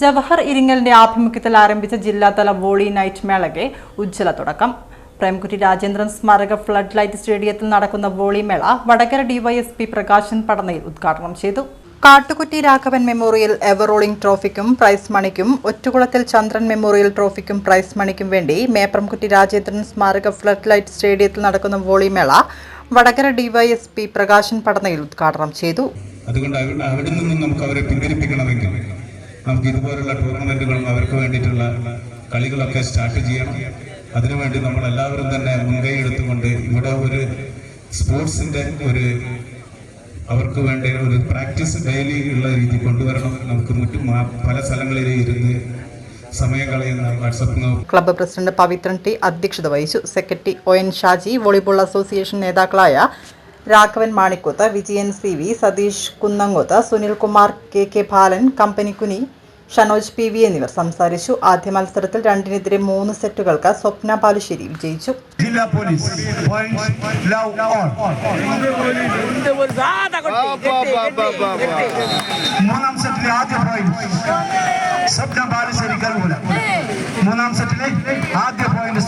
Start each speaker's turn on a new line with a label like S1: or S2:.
S1: ജവഹർ ഇരിങ്ങലിന്റെ ആഭിമുഖ്യത്തിൽ ആരംഭിച്ച ജില്ലാതല വോളി നൈറ്റ് മേളയ്ക്ക് ഉജ്ജ്വല തുടക്കം. പ്രേംകുട്ടി രാജേന്ദ്രൻ സ്മാരക ഫ്ലഡ് ലൈറ്റ് സ്റ്റേഡിയത്തിൽ നടക്കുന്ന വോളി മേള വടകര ഡിവൈഎസ്പി പ്രകാശൻ പടനയിൽ ഉദ്ഘാടനം ചെയ്തു. Kattukutti Raghavan memorial ever rolling ട്രോഫിക്കും prize മണിക്കും ഒറ്റുകുളത്തിൽ ചന്ദ്രൻ മെമ്മോറിയൽ ട്രോഫിക്കും പ്രൈസ് മണിക്കും വേണ്ടി മേപ്രംകുട്ടി രാജേന്ദ്രൻ സ്മാരക ഫ്ലഡ് ലൈറ്റ് സ്റ്റേഡിയത്തിൽ നടക്കുന്ന വോളി മേള വടകര ഡിവൈഎസ്പി പ്രകാശൻ പടനയിൽ ഉദ്ഘാടനം ചെയ്തു.
S2: അതുകൊണ്ട് അവ- അവിടെ നിന്നും നമുക്ക് അവരെ പിന്തിരിപ്പിക്കണമെങ്കിൽ നമുക്ക് ഇതുപോലുള്ള ടൂർണമെന്റുകളും അവർക്ക് വേണ്ടിയിട്ടുള്ള കളികളൊക്കെ സ്റ്റാർട്ട് ചെയ്യണം. അതിനുവേണ്ടി നമ്മൾ എല്ലാവരും തന്നെ മുൻകൈ എടുത്തുകൊണ്ട് ഇവിടെ ഒരു സ്പോർട്സിന്റെ ഒരു അവർക്ക് വേണ്ട ഒരു പ്രാക്ടീസ് ഡെയിലി ഉള്ള രീതി കൊണ്ടുവരണം. നമുക്ക് മറ്റു പല സ്ഥലങ്ങളിൽ ഇരുന്ന് സമയം
S1: ക്ലബ്ബ് പ്രസിഡന്റ് പവിത്രൻ ടി അധ്യക്ഷത വഹിച്ചു. Secretary O N Shaji volleyball association നേതാക്കളായ Raghavan Manikkuth Vijayan C V Satheesh Kunnangoth Sunilkumar K K Balan Kampanikkuni Shanoj P V എന്നിവർ സംസാരിച്ചു. ആദ്യ മത്സരത്തിൽ രണ്ടിനെതിരെ മൂന്ന് സെറ്റുകൾക്ക് സ്വപ്ന ബാലുശ്ശേരി വിജയിച്ചു.
S3: ജില്ലാ പോലീസ് മൂന്നാം സെറ്റിലെ ആദ്യ പോയിന്റ് സ്വപ്ന ബാലശ്ശേരി സെറ്റിലെ ആദ്യ പോയിന്റ്